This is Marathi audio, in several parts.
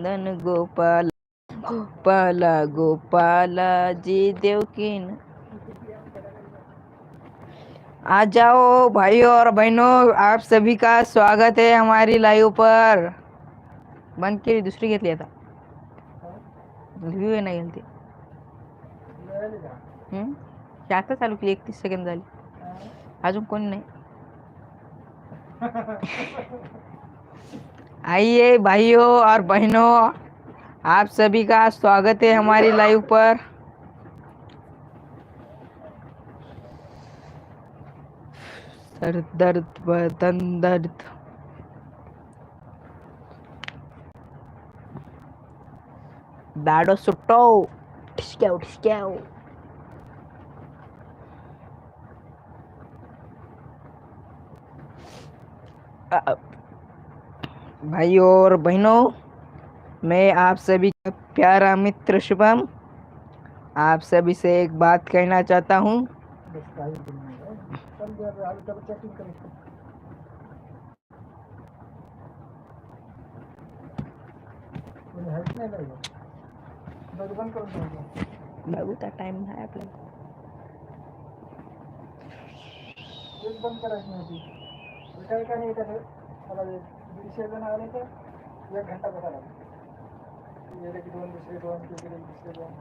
नंदन गोपाल गोपाला गोपाला जी देवकीन. आ जाओ भाइयों और बहनों आप सभी का स्वागत है हमारी लाइव पर. बंद केली दुसरी घेतली आता. व्यू नाही गेली हम्म? ही आता चालू केली एकतीस सेकंद झाली. अजून कोणी नाही. आइए भाइयों और बहनों आप सभी का स्वागत है हमारी लाइव पर। सर दर्द बदन दर्द। दाडो सुट्टो ठिसक्याव ठिसक्याव अ- भाइयों और बहनों मैं आप सभी का प्यारा मित्र शुभम। आप सभी से एक बात कहना चाहता हूँ। बस काही पण नाही चल दे आता आलं तर चॅटिंग करायचं कोणी हेल्प नाही लागलं बघ बंद करून ठेवलं बघू त्या टाइम आहे आपल्याला एक बंद ते ते दीडशे जण आले तर एक घंटा बघा लागला. गेले की दोन दुसरे दोन ते गेले दुसरे दोन.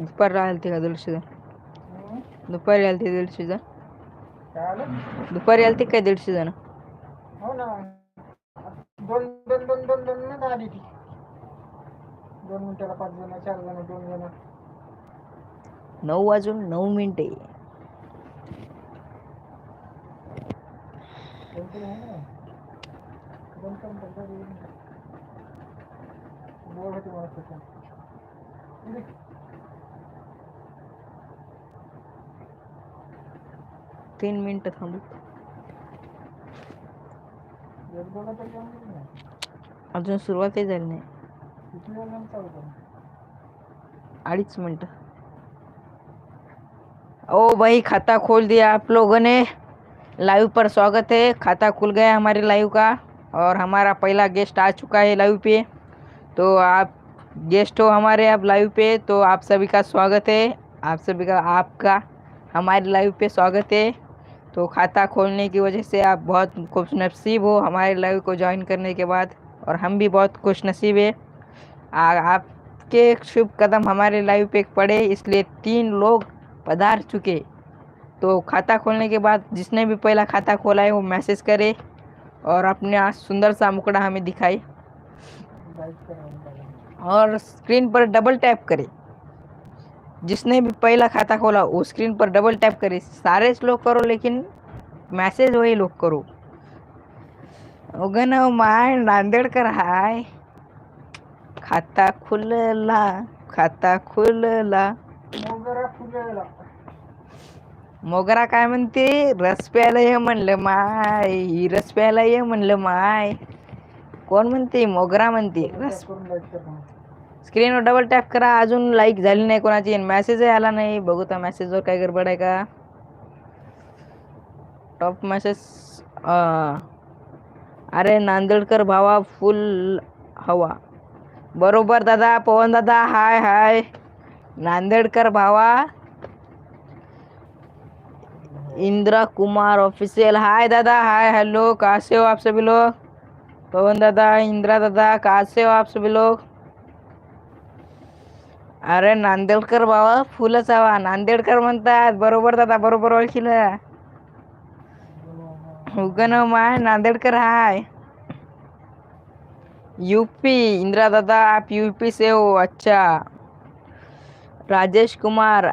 दुपार आलते का दीडशे जण. दुपारी आलते दीडशे जण काय आलं? दुपारी आलते काय दीडशे जण हो ना. दोन दोन दोन दोन दोन आली ती. दोन मिनिटाला पाच जण चार जण दोन जण. नऊ वाजून नऊ मिनिटे तीन मिनिटं थांबू. अजून सुरुवातही झाली नाही. अडीच मिनट. ओ भाई खाता खोल दिया आप लोगों ने. लाइव पर स्वागत है. खाता खुल गया हमारे लाइव का. और हमारा पहला गेस्ट आ चुका है लाइव पे। तो आप गेस्ट हो हमारे अब लाइव पे तो आप सभी का स्वागत है। आप सभी का, आपका, हमारे लाइव पे स्वागत है। तो खाता खोलने की वजह से आप बहुत खुश नसीब हो हमारे लाइव को ज्वाइन करने के बाद, और हम भी बहुत खुश नसीब है। आ- आप शुभ कदम हमारे लाइव पे पड़े, इसलिए तीन लोग पधार चुके। तो खाता खोलने के बाद जिसने भी पहला खाता खोला है, वो मैसेज करे। और अपने सुंदर सा मुकड़ा हमें दिखाई। और स्क्रीन पर डबल टैप करे। जिसने भी पहला खाता खोला वो स्क्रीन पर डबल टैप करे। सारे लोग करो लेकिन मैसेज वही लोग करो। उगन माय नांदेडकर हाय। खाता खुलला खाता खुलला। मोगरा काय म्हणते? रस प्यायला ये म्हणलं माय ही रस प्यायला ये म्हणलं माय. कोण म्हणते? मोगरा म्हणते. रस. स्क्रीनवर डबल टॅप करा. अजून लाईक झाली नाही कोणाची मेसेजही आला नाही. बघू त्या मेसेजवर काय गडबड आहे का? टॉप मेसेज अरे नांदेडकर भावा फुल हवा. बरोबर दादा पवन दादा हाय हाय नांदेडकर भावा इंद्रा कुमार ऑफिशियल हाय दादा. हाय हेलो कैसे हो आप सभी लोग? पवन दादा इंदिरा दादा कैसे हो आप सभी लोग? अरे नांदेडकर बाबा फुलच हवा. नांदेडकर म्हणतात बरोबर दादा बरोबर ओळखीलं. उगन माय नांदेडकर हाय. यूपी इंदिरा दादा आप यूपी से हो अच्छा. राजेश कुमार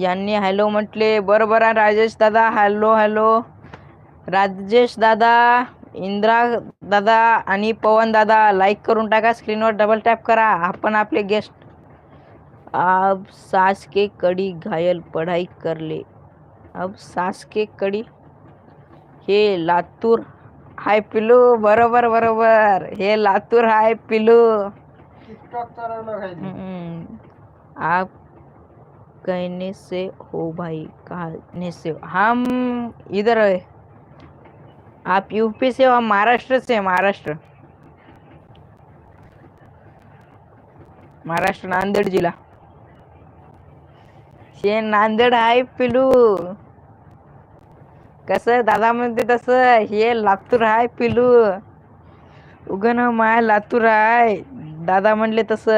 यांनी हॅलो म्हटले. बरोबर आहे राजेश दादा. Hello hello. राजेश दादा इंदिरा दादा आणि पवन दादा लाईक करून टाका. स्क्रीनवर डबल टॅप करा. आपण आपले गेस्ट अब सास के कड़ी घायल पढ़ाई कर ले अब सास के कड़ी हे लातूर हाय पिलू बरोबर बरोबर. हे लातूर हाय पिलू आप कहने से हो भाई कहने से हो। हम इधर है। आप यूपी से हो महाराष्ट्र से महाराष्ट्र। महाराष्ट्र नांदेड जिल्हा हे नांदेड आहे पिलू। कस दादा म्हणते तस हे लातूर आहे पिलू। उगन माय लातूर आहे दादा म्हणले तस।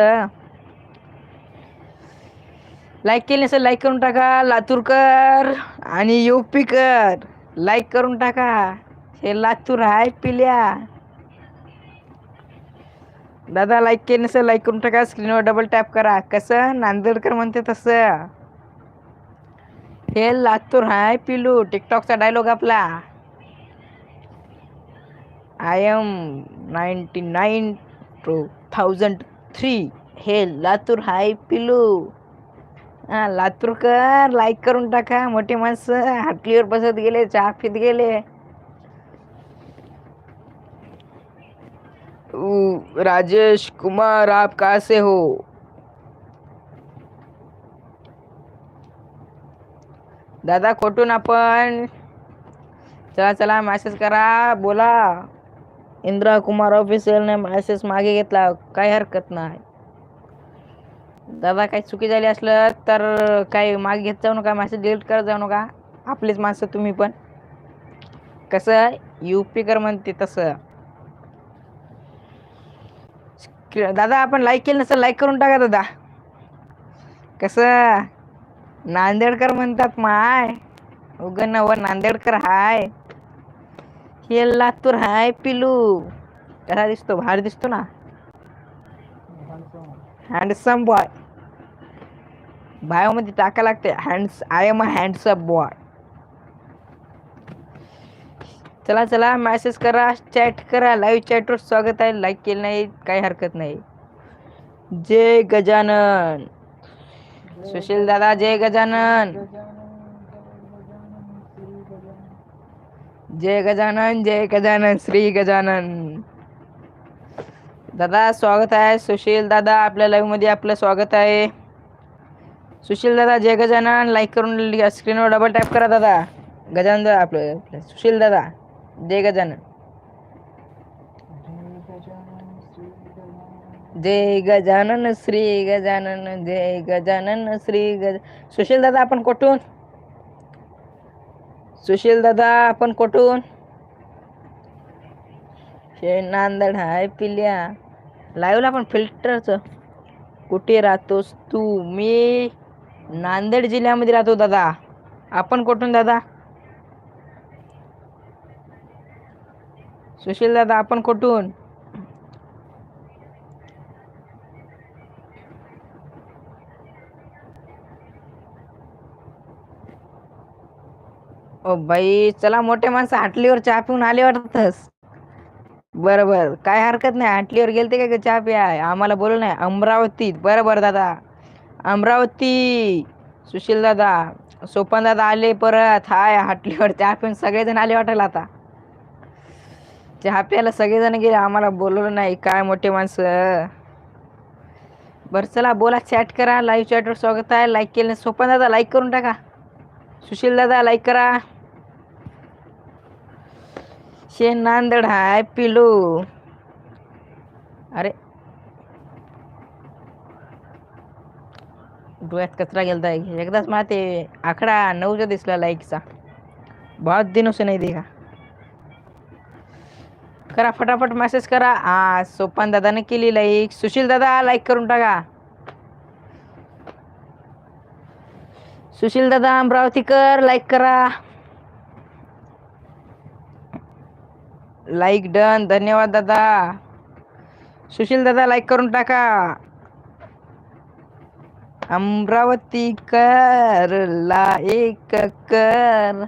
लाईक केली नसेल लाईक करून टाका. लातूरकर आणि युपीकर. लाईक करून टाका. हे लातूर आहे पिल्या. दादा लाईक केली नसेल लाईक करून टाका. स्क्रीनवर डबल टॅप करा. कसं? नांदेडकर म्हणते तसं. हे लातूर हाय पिलू. टिकटॉकचा डायलॉग आपला. I am ninety nine two thousand three हे लातूर हाय पिलू. हा लातूरकर लाईक करून टाका. मोठी माणसं हाटलीवर बसत गेले चहा पित गेले. राजेश कुमार आप कहाँ हो? दादा खोटून आपण. चला चला मॅसेज करा. बोला. इंद्रा कुमार ऑफिशियलने मॅसेज मागे घेतला. काही हरकत नाही. दादा काही चुकी झाली असलं तर काही मागे घेत जाऊ नका मेसेज डिलीट करत जाऊ नका. आपलीच माणसं तुम्ही पण. कसं युपीकर म्हणते तसं. दादा आपण लाईक केलं नसेल लाईक करून टाका दादा. कसं नांदेडकर म्हणतात माय उगन नव नांदेडकर हाय. हे लातूर हाय पिलू. कसा दिसतो? भार दिसतो ना. हँडसम बॉय बायोमध्ये टाका लागते. Hands I am a handsome boy चला चला मॅसेज करा चॅट करा लाईव्ह चॅटवर स्वागत आहे. लाईक केलं नाही काही हरकत नाही. जय गजानन. सुशील दादा जय गजानन. जय गजानन जय गजानन श्री गजानन. दादा स्वागत आहे. सुशील दादा आपल्या लाईव्हमध्ये आपलं स्वागत आहे. सुशील दादा जय गजानन. लाईक करून स्क्रीनवर डबल टॅप करा दादा. गजानन दादा आपलं सुशील दादा जय गजानन. जय गजानन श्री गजानन जय गजानन श्री गज सुशील दादा आपण कुठून? सुशील दादा आपण कुठून? नांदड हाय पिल्या. लाईव्हला पण फिल्टरचं कुठे राहतोस तू? मी नांदेड जिल्ह्यामध्ये राहतो दादा. आपण कुठून दादा? सुशील दादा आपण कुठून? ओ बाई चला मोठे माणसं हाटलीवर चहा पिऊन आले वाटतस. बरं बरं काय हरकत नाही. हाटलीवर गेलते का ग चहा प्या आम्हाला बोलू नाही अमरावतीत बरं बरं दादा. अमरावती. सुशील दादा. सोपन दादा आले परत. हाय हाटलीवर चहा पिऊन सगळेजण आले वाटेल आता. चहा प्यायला सगळेजण गेले. आम्हाला बोलवलं नाही. काय मोठे माणसं. बरं चला बोला. चॅट करा. लाईव्ह चॅटवर स्वागत आहे. लाईक केलं सोपन दादा लाईक करून टाका. सुशील दादा लाईक करा. शे नांदड हाय पिलू. अरे. डोळ्यात कचरा गेलता. एकदाच मला ते आकडा नऊचा दिसला लाईकचा. बहुत दिन से नाही देखा. करा फटाफट मेसेज करा. हा सोपान दादाने केली लाईक. सुशील दादा लाईक करून टाका. सुशील दादा अमरावतीकर लाईक करा. लाईक डन धन्यवाद दादा. सुशील दादा लाईक करून टाका. अमरावती कर लाईक कर.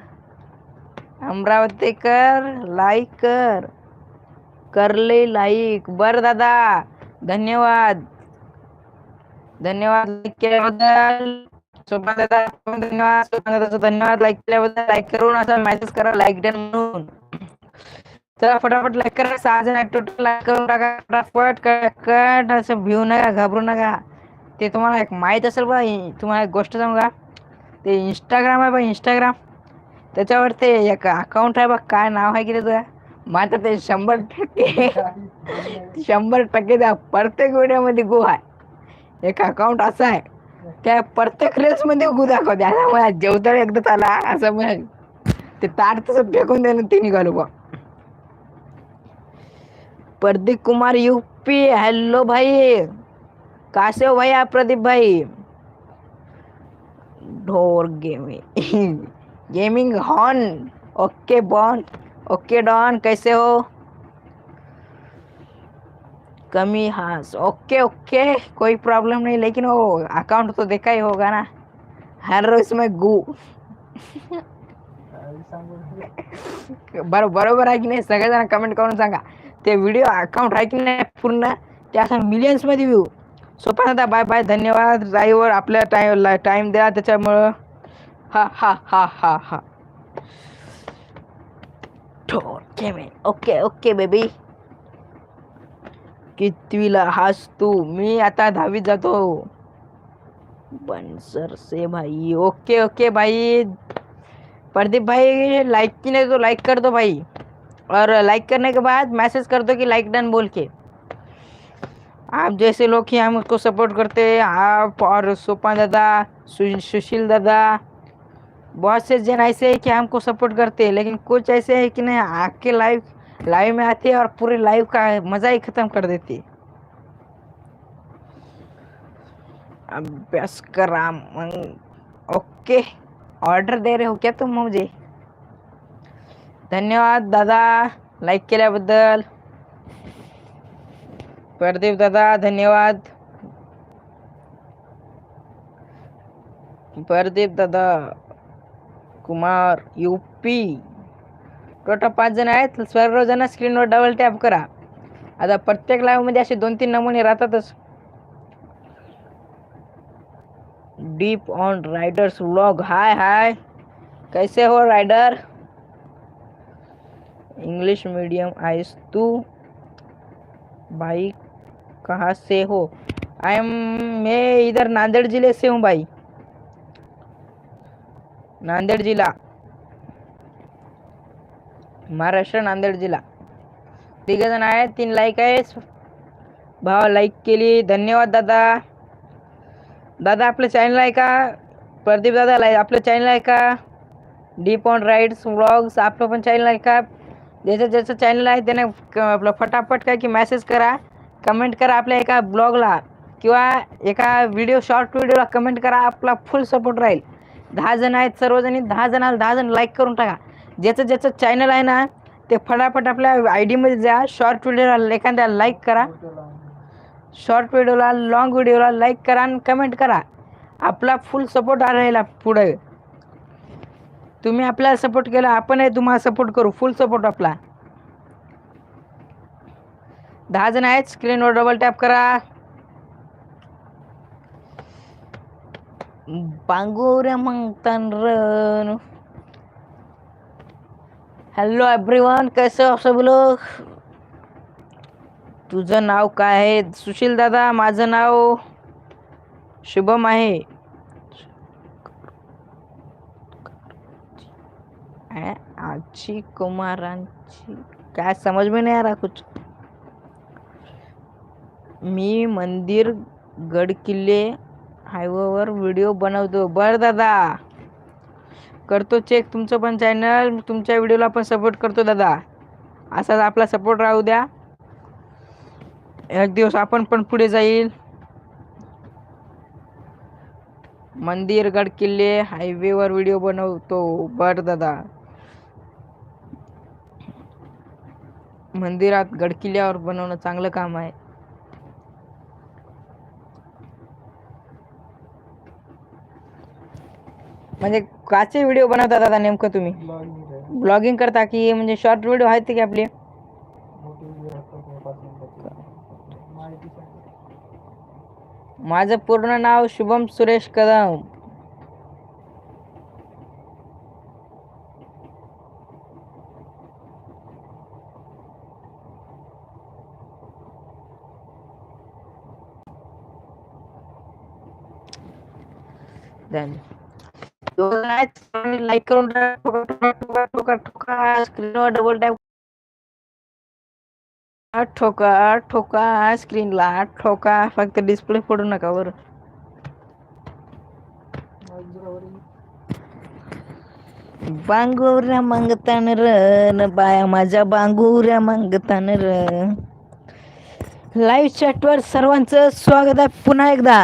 अमरावती कर लाईक कर. करले लाईक बर दादा. धन्यवाद. धन्यवाद लाईक केल्याबद्दल. सोपान दादा धन्यवाद. सोपान दादाचा धन्यवाद लाईक केल्याबद्दल. लाईक करून असा मेसेज करा लाईक डन म्हणून. चला फटाफट लाईक करा सहा जण टोटल लाईक करून टाका फटाफट कट असं भिऊ नका घाबरू नका. ते तुम्हाला एक माहीत असेल बा तुम्हाला एक गोष्ट सांगू का? ते इंस्टाग्राम आहे बा इंस्टाग्राम त्याच्यावर ते एक अकाउंट आहे बा काय नाव आहे की त्याचं मात्र ते शंभर टक्के शंभर टक्के त्या प्रत्येक व्हिडिओमध्ये गो आहे. एक अकाउंट असं आहे. त्या प्रत्येक रील्स गु दाखवते. आता मला जेवताना एकदा आला असं म्हणजे ते ताट तसं फेकून देणं ते निघालो बा. प्रदीप कुमार, यूपी। हेलो भाई। कैसे हो भाई आप प्रदीप भाई? ढोर गेमिंग। गेमिंग हॉन। ओके बॉन। ओके डॉन, कैसे हो? कमी हाँ ओके ओके, कोई प्रॉब्लम नहीं, लेकिन वो अकाउंट तो देखा ही होगा ना। हर रोज में गु। बरो, बरोबर आहे की नाही? सगळेजण कमेंट करून सांगा। ते व्हिडिओ अकाउंट आहे की नाही पूर्ण ते असं मिलियन्समध्ये व्ह्यू सोपा दादा बाय बाय धन्यवाद. ड्रायव्हर आपल्या टाईमला टाईम द्या त्याच्यामुळं. हा हा हा हा हा. ओके ओके ओके बेबी कितवीला हास तू? मी आता दहावीत जातो. बनसर से भाई. ओके ओके भाई. प्रदीप भाई लाईक की नाही तो लाईक करतो भाई. और लाइक करने के बाद मैसेज कर दो कि लाइक डन बोल के। आप जैसे लोग ही हम उसको सपोर्ट करते हैं, आप और सोपा दादा सुशील दादा, बहुत से जन ऐसे हैं कि हमको सपोर्ट करते हैं, लेकिन कुछ ऐसे हैं कि नहीं आके लाइव लाइव में आते हैं और पूरे लाइव का मज़ा ही ख़त्म कर देते। अभ्यास करा मग ओके ऑर्डर दे रहे हो क्या तुम मुझे? धन्यवाद दादा. लाईक केल्याबद्दल. प्रदीप दादा धन्यवाद. प्रदीप दादा कुमार यूपी टोटल पाच जण आहेत. सर्वजण स्क्रीनवर डबल टॅप करा. आता प्रत्येक लाईव्हमध्ये असे दोन तीन नमुने राहतातच. Deep on riders vlog hi hi कैसे हो रायडर इंग्लिश मीडियम आइस तू भाई कहाँ से हो? आई एम मैं इधर नांदेड़ ज़िले से हूँ भाई। नांदेड़ जिला। महाराष्ट्र नांदेड़ जिला। तिघ जण आहेत तीन लाईक आहे भाव लाईक केली धन्यवाद दादा। दादा आपलं चॅनल आहे का? प्रदीप दादा लाईक आपलं चॅनल आहे का? डीप ऑन राईड्स व्लॉग्स आपलं पण चॅनल आहे का? ज्याचं ज्याचं चॅनल आहे त्याने क- आपलं फटाफट काय की मेसेज करा कमेंट करा आपल्या एका ब्लॉगला किंवा एका व्हिडिओ शॉर्ट व्हिडिओला कमेंट करा आपला फुल सपोर्ट राहील. दहा जण आहेत सर्वजणी दहा जणाला दहा जण लाईक करून टाका. ज्याचं ज्याचं चॅनल आहे ना ते फटाफट आपल्या आय डीमध्ये जा शॉर्ट व्हिडिओला एखाद्या लाईक करा. शॉर्ट व्हिडिओला लाँग व्हिडिओला लाईक करा आणि कमेंट करा. आपला फुल सपोर्ट राहिला पुढे. तुम्ही आपल्याला सपोर्ट केला आपणही तुम्हाला सपोर्ट करू फुल सपोर्ट आपला. दहा जण आहेत स्क्रीनवर डबल टॅप करा. बांगोऱ्या मग रन. हॅलो एव्हरीवन कैसे हो सब लोग? तुझं नाव काय आहे? सुशील दादा माझं नाव शुभम आहे. अ, आजी कुमारांची काय समज में नहीं आ रहा कुछ. मी मंदिर गड किल्ले हायवेवर व्हिडिओ बनवतो. बर दादा. करतो चेक तुमचं पण चॅनल तुमच्या व्हिडिओला पण सपोर्ट करतो दादा. असाच आपला सपोर्ट राहू द्या. एक दिवस आपण पण पुढे जाईल. मंदिर गड किल्ले हायवेवर व्हिडिओ बनवतो. बर दादा. मंदिरात गडकिल्ल्यावर बनवणं चांगलं काम आहे. म्हणजे काचे व्हिडिओ बनवता दादा नेमकं तुम्ही? ब्लॉगिंग करता की म्हणजे शॉर्ट व्हिडिओ आहेत की आपले? माझं पूर्ण नाव शुभम सुरेश कदम. लाईक करून ठोका, ठोका, ठोका, ठोका, ठोका, स्क्रीनवर डबल टॅप ठोका ठोका स्क्रीनला ठोका फक्त डिस्प्ले पडू नका बर. वर बांगुऱ्या मागतान र बाया माझ्या बांगुऱ्या मागतान र. लाईव्ह चॅटवर सर्वांचं स्वागत आहे पुन्हा एकदा.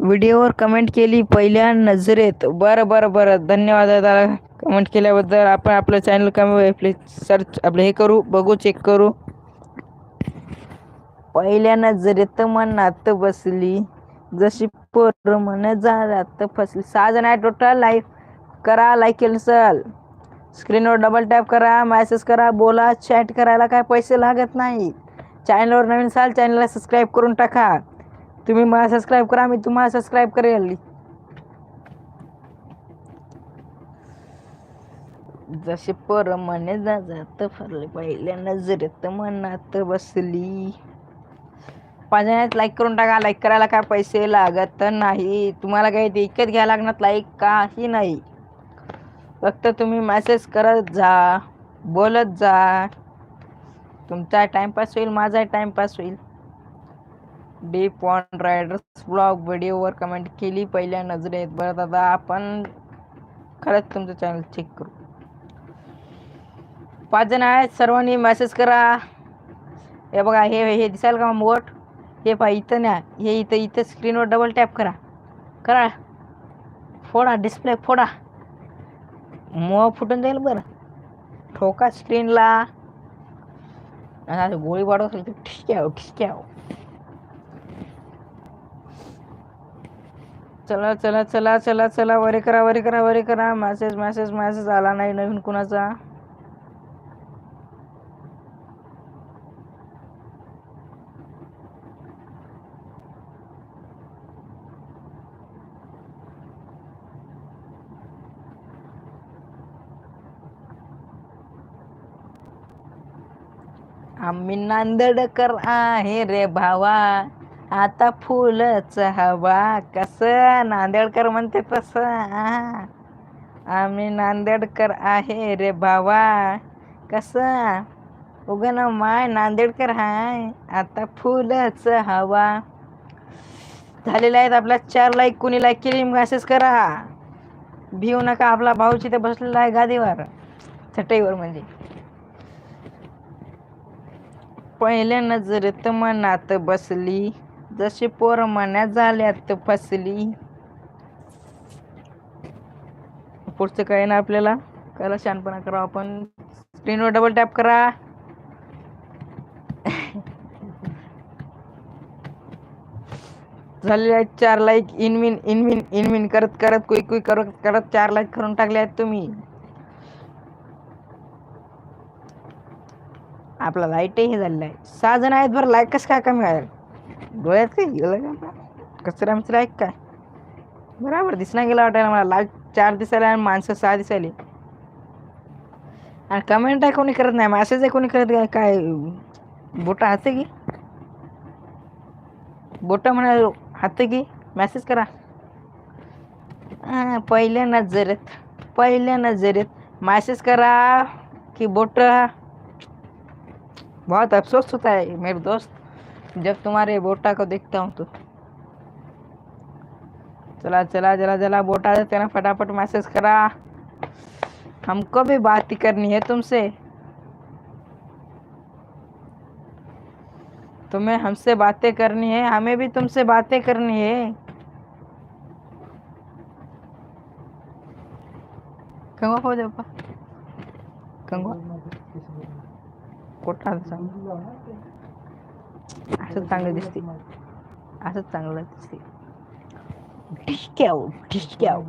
व्हिडिओवर कमेंट केली पहिल्या नजरेत. बरं बरं बरं. धन्यवाद दादा. कमेंट केल्याबद्दल आपण आपलं चॅनल कमी आपले सर्च आपलं हे करू. बघू चेक करू. पहिल्या नजरेत मनात बसली. जशी पोर मन जात फसली. सहा जण आहे टोटल लाईफ करा लाईक केलं स्क्रीनवर डबल टॅप करा मॅसेज करा बोला चॅट करायला काय पैसे लागत नाही चॅनलवर नवीन साल चॅनलला सबस्क्राईब करून टाका. तुम्ही मला सबस्क्राईब करा मी तुम्हाला सबस्क्राईब करेल. जसे परमाने जात फरले पहिल्या नजरेत मनात बसली. पाण्यात लाईक करून टाका लाईक करायला काय पैसे लागत नाही. तुम्हाला काही ते इकत घ्यायला लागणार लाईक काही नाही. फक्त तुम्ही मेसेज करत जा बोलत जा. तुमचा टाइमपास होईल माझा टाइमपास होईल. डीप पॉन रायडर्स ब्लॉग व्हिडिओवर कमेंट केली पहिल्या नजरेत. बरं दादा आपण खरंच तुमचं चॅनल चेक करू. पाच जण आहेत सर्वांनी मेसेज करा. हे बघा हे हे दिसाल का मोठ? हे पहा इथं न्या हे इथं इथं स्क्रीनवर डबल टॅप करा. करा. फोडा डिस्प्ले फोडा. मोह फुटून जाईल बरं. ठोका स्क्रीनला आणि गोळी वाढवत ठीक आहे ठीक आहे चला चला चला चला चला वरे करा वरे करा वरे करा. मॅसेज मॅसेज मॅसेज आला नाही नवीन कुणाचा. आम्ही नांदडकर आहे रे भावा. आता फुलच हवा कस? नांदेडकर म्हणते तस. आम्ही नांदेडकर आहे रे भावा. कस? उगन माय नांदेडकर हाय. आता फुलच हवा. झालेला आहेत आपल्या चार लाईक कुणी लाईक केली? मॅसेज करा. भिऊ नका आपला भाऊ तिथे बसलेला आहे गादीवर. चटईवर म्हणजे. पहिल्या नजरेत मनात बसली. जशी पोर मनात झाल्यात फसली. पुढचं काय ना आपल्याला? करा शानपणा करा आपण. स्क्रीनवर डबल टॅप करा. झालेले आहेत चार लाईक इनविन इनविन इनविन करत करत कुई कुई करत करत चार लाईक करून टाकले आहेत तुम्ही. आपला लाईटही हे झालेला आहे. सहा जण आहेत बरं लाईक कसं काय कमी आहे डोळ्यात काय गेलं का? कचरा मिचरा ऐक काय? बरोबर दिसना गेला वाटायला मला. लाइट चार दिसायला आणि माणसं सहा दिसायली. आणि कमेंट आहे कोणी करत नाही. मॅसेज आहे कोणी करत काय? बोट हाते की? बोट म्हणा हाते की? मॅसेज करा. पहिल्या नजरेत पहिल्या नजरेत मॅसेज करा की बोट. बहुत अफसोस होता है मेरे दोस्त. जब तुम्हारे बोटा को देखता हूँ तो। चला चला जला जला बोटा ना फटाफट मैसेज करा। हमको भी बात करनी है तुमसे। तुम्हें हमसे बातें करनी है, हमें भी तुमसे बातें करनी है। कंगवा हो जाओ कंगवा। कोठा असं चांगलं दिसते असंच चांगलं दिसते ठिसक्याव ठिसक्याव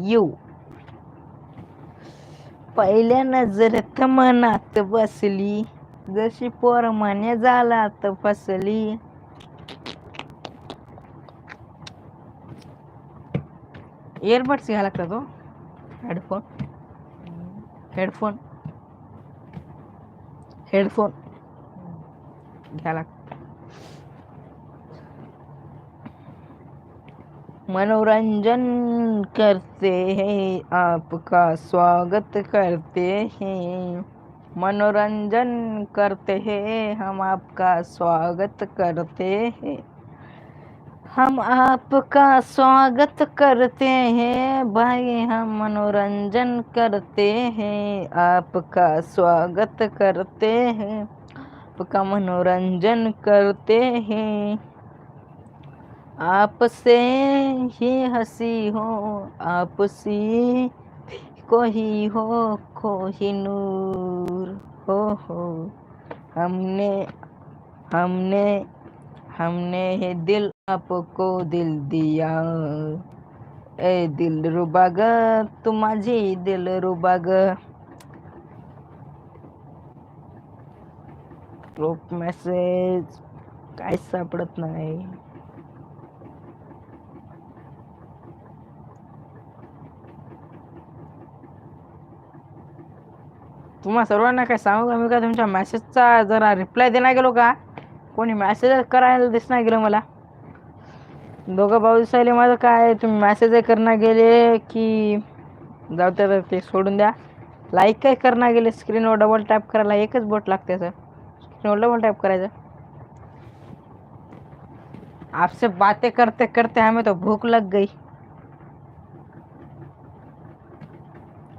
येऊ. पहिल्या नजरेत मनात बसली. जशी पोर म्हणे झालात फसली. इयरबड्स घ्यायला लागतात हो. Headphone headphone headphone. मनोरंजन करते हैं, आपका स्वागत करते हैं। मनोरंजन करते हैं, हम आपका स्वागत करते हैं। हम आपका स्वागत करते हैं। भाई, हम मनोरंजन करते हैं। आपका स्वागत करते हैं। आपका मनोरंजन करते हैं। आपसे ही हँसी हो, आपसी कोई हो ही नूर हो हो। हमने हमने हमने है दिल आपको दिल दिया। ए दिल रुबाग तू माझी दिल रुबाग। ग्रुप मेसेज काय सापडत नाही. तुम्हा सर्वांना काय सांगू का मी का तुमच्या मेसेजचा जरा रिप्लाय देणार गेलो का? कोणी मेसेज करायला दिसणार गेलं मला. दोघं भाऊ दिसायले माझं काय? तुम्ही मॅसेज करणार गेले की जाऊ तर ते सोडून द्या. लाईक काय करणार गेले स्क्रीनवर डबल टॅप करायला एकच बोट लागते सर स्क्रीनवर डबल टॅप करायचं. आपसे बातें करते करते हमें तो भूख लग गई.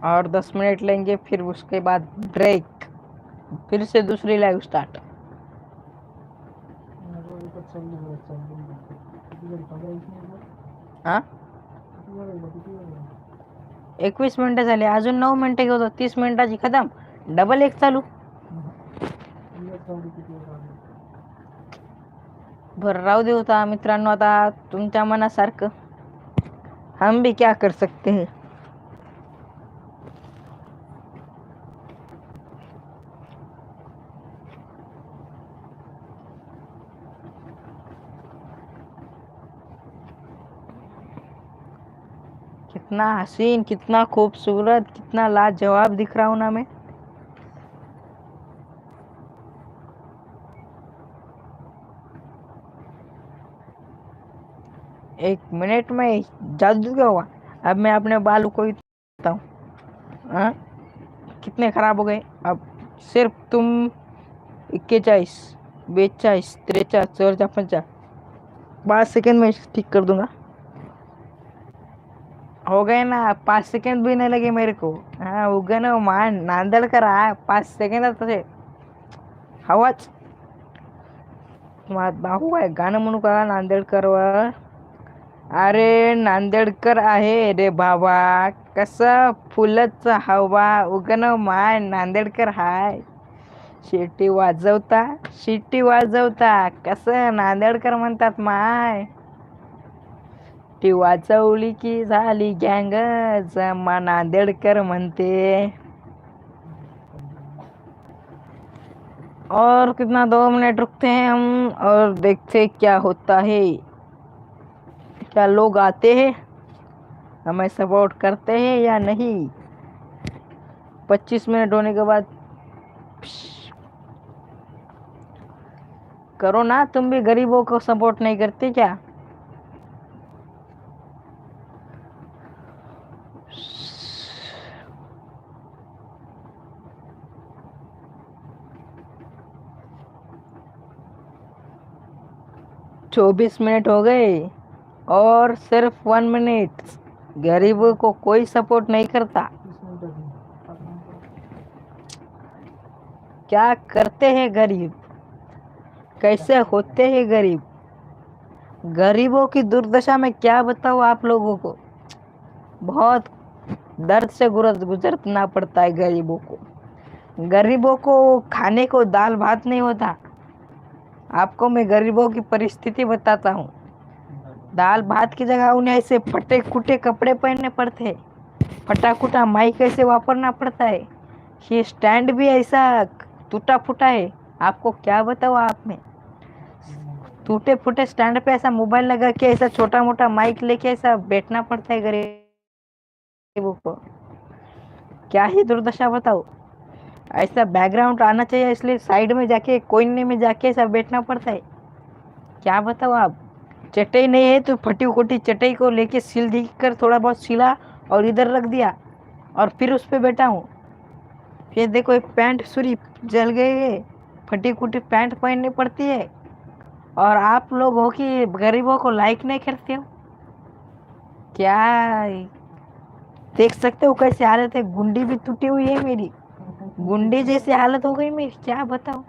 और दस मिनट लेंगे फिर उसके बाद ब्रेक फिर से दूसरी लाइव स्टार्ट माझं एकच चालली बरं, चालली बरं. किती वेळ? पंधरा वीस मिनिट बरं? हां? एकवीस मिनटं झाले. अजून नऊ मिनटं घेऊ तीस मिनिटाची खतम. डबल एक चालू. बरं राहू दे होता मित्रांनो. आता तुमच्या मनासारखं. हम भी क्या कर सकते हैं? कितना हसीन, कितना खूबसूरत, कितना लाजवाब दिख रहा हूँ ना मैं। एक मिनट में जादू क्या हुआ अब मैं अपने बालों को धोता हूँ। हाँ? कितने खराब हो गए। अब सिर्फ़ तुम इक्कीचाईस बेचाईस त्रेचास चौचा पंचा पाँच सेकंड में ठीक कर दूँगा। हो गए ना पाच सेकंड भी नाही लगे मेरे को। हा उगे ना मान नांदेड़ करा पाच सेकंदात तसे हवाच मा- आहे गाणं म्हणू का नांदेडकरवर अरे नांदेडकर आहे रे बाबा कसं फुलच हवा। उगन माय नांदेडकर हाय शिट्टी वाजवता शिट्टी वाजवता कसं नांदेडकर म्हणतात माय। ती वाजवली की झाली गँग जमा नांदेडकर म्हणते. और कितना दो मिनट रुकते हैं हम, और देखते क्या होता है, क्या लोग आते हैं, हमें सपोर्ट करते हैं या नहीं? पच्चीस मिनट होने के बाद करो ना, तुम भी गरीबों को सपोर्ट नहीं करते क्या? चौबीस मिनट हो गए और सिर्फ़ वन मिनट। गरीबों को कोई सपोर्ट नहीं करता. क्या करते हैं गरीब? कैसे होते हैं गरीब? गरीबों की दुर्दशा में क्या बताऊँ आप लोगों को? बहुत दर्द से गुजर गुजरना पड़ता है गरीबों को। गरीबों को खाने को दाल भात नहीं होता। आपको मैं गरीबों की परिस्थिति बताता हूँ। दाल भात की जगह उन्हें ऐसे फटे कुटे कपड़े पहनने पड़ते हैं। फटा कुटा माइक ऐसे वापरना पड़ता है। ये स्टैंड भी ऐसा टूटा फूटा है। आपको क्या बताओ आप में? टूटे फूटे स्टैंड पे ऐसा मोबाइल लगा के ऐसा छोटा मोटा माइक लेके ऐसा बैठना पड़ता है गरीबों को। क्या ही दुर्दशा बताओ ऐसा बैकग्राउंड आना चाहिए, इसलिए साइड में जाके कोने में जाके ऐसा बैठना पड़ता है। क्या बताओ आप? चटाई नहीं है तो फटी कोटी चटाई को लेके सिल दी कर थोड़ा बहुत सिला और इधर रख दिया और फिर उस पर बैठा हूँ। फिर देखो ये पैंट सूरी जल गई है। फटी कुटी पैंट पहननी पड़ती है। और आप लोग हो कि, गरीबों को लाइक नहीं करते हो? क्या देख सकते हो कैसी हालत है? गुंडी भी टूटी हुई है मेरी। गुंडी जैसी हालत हो गई मेरी, क्या बताऊँ?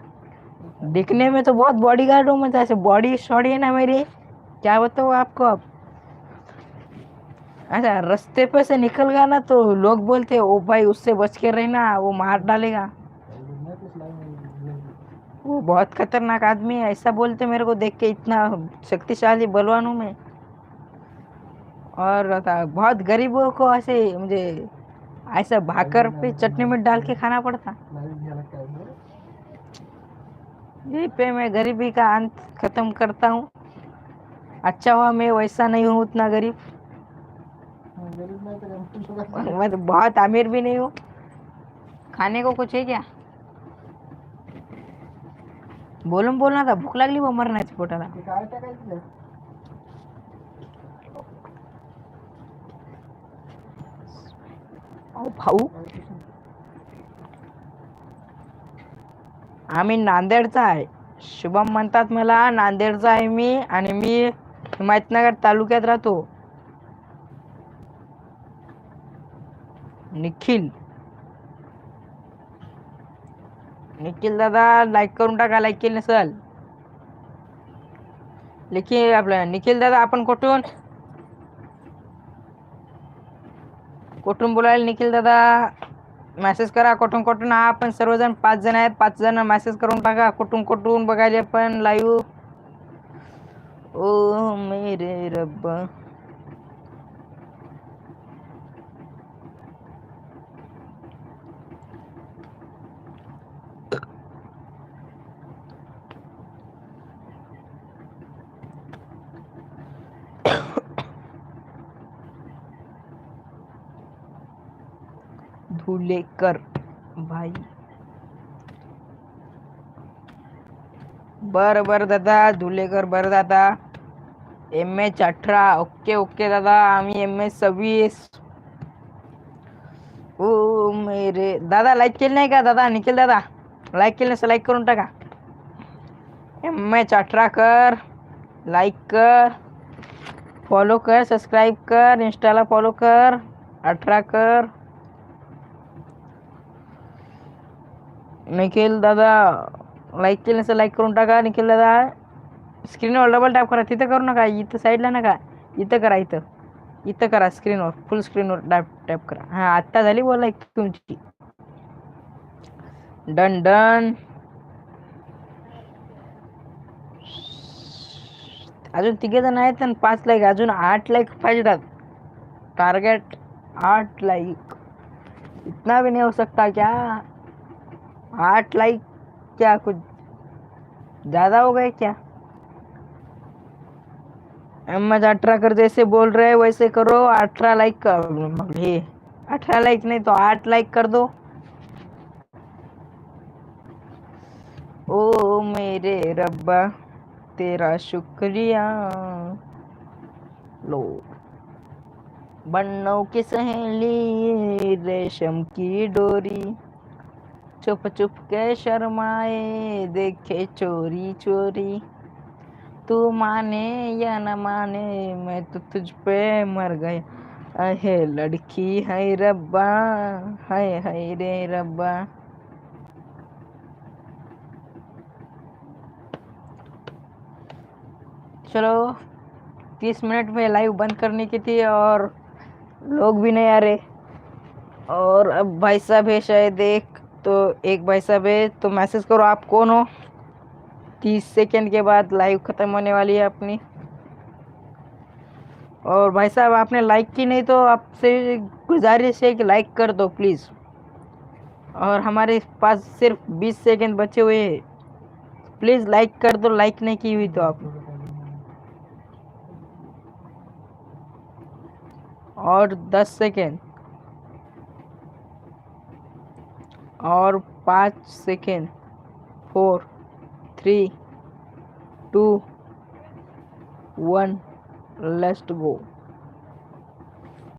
दिखने में तो बहुत बॉडी गार्ड हूँ मैं तो ऐसे बॉडी शॉडी है ना मेरी। क्या बताओ आपको अब? अच्छा रास्ते पे से निकल गया ना तो लोग बोलते, ओ भाई, उससे बच के रहना, वो मार डालेगा। वो बहुत खतरनाक आदमी है, ऐसा बोलते मेरे को देख के इतना शक्तिशाली, बलवान हूँ मैं। और बहुत गरीबों को ऐसे, मुझे ऐसा भाकर पे चटनी में डाल के खाना पड़ता। यही पे मैं गरीबी का अंत खत्म करता हूँ। अच्छा हुआ मैं वैसा नहीं हूँ उतना गरीब। हाँ, तो मैं तो बहुत अमीर भी नहीं हूँ। खाने को कुछ है क्या? बोलून बोलना था भूक लागली बा मरणाची पोटाला। अहो भाऊ. आम्ही नांदेडचा आहे. शुभम म्हणतात मला नांदेडचा आहे मी आणि मी हिमायतनगर तालुक्यात राहतो. निखिल. निखिल दादा लाईक करून टाका लाईक केली नसल. निखिल आपलं निखिल दादा आपण कुठून? कुठून बोलायला निखिल दादा मेसेज करा कुठून कुठून हा आपण सर्वजण पाच जण आहेत पाच जण मेसेज करून टाका. कुठून कुठून बघायला आपण लाईव्ह ओ मेरे रब्बा. धुलेकर भाई। बर बर, दादा धुलेकर बर, दादा। एम एच अठरा ओके ओके दादा, आम्ही एम एच सव्वीस। ओ मेरे। दादा लाईक केलं नाही का? दादा, निखिल दादा लाईक केलं नसेल लाईक करून टाका. एम एच अठरा कर लाईक कर फॉलो कर सबस्क्राईब कर इंस्टाला फॉलो कर अठरा कर। निखिल दादा लाईक केलं नसेल लाईक करून टाका. निखिल दादा स्क्रीनवर डबल टॅप करा. तिथं करू नका. इथं साईडला नका. इथं करा इथं. इथं करा स्क्रीनवर फुल स्क्रीनवर टॅप टॅप करा. हां आत्ता झाली बोला एक तुमची. डन डन अजून तिघे जण आहेत आणि पाच लाईक अजून आठ लाईक पाहिजेत. टार्गेट आठ लाईक इतना भी नहीं हो सकता क्या? आठ लाइक क्या कुछ? ज़्यादा हो गए क्या? एमएच अठारह कर जैसे बोल रहे हैं, वैसे करो। अठारह लाइक कर अठारह लाइक नहीं तो आठ लाइक कर दो। ओ मेरे रब्बा, तेरा शुक्रिया। लो। बन्नों की सहेली, रेशम की डोरी। चुप चुप के शर्माए, देखे चोरी चोरी। तू माने या न माने, मैं तो तुझ पे मर गया। अहे, लड़की है रब्बा, हाय हाय रे रब्बा। चलो, तीस मिनट में लाइव बंद करने की थी और लोग भी नहीं आ रहे। और अब भाई साहब है शायद एक। तो एक भाई साहब है तो मैसेज करो आप कौन हो? तीस सेकेंड के बाद लाइव ख़त्म होने वाली है अपनी। और भाई साहब, आपने लाइक की नहीं तो आपसे गुजारिश है कि लाइक कर दो प्लीज़। और हमारे पास सिर्फ़ बीस सेकंड बचे हुए हैं। प्लीज़ लाइक कर दो, लाइक नहीं की हुई तो आप। और दस सेकेंड। और पाँच second. Four three two one लेस्ट गो।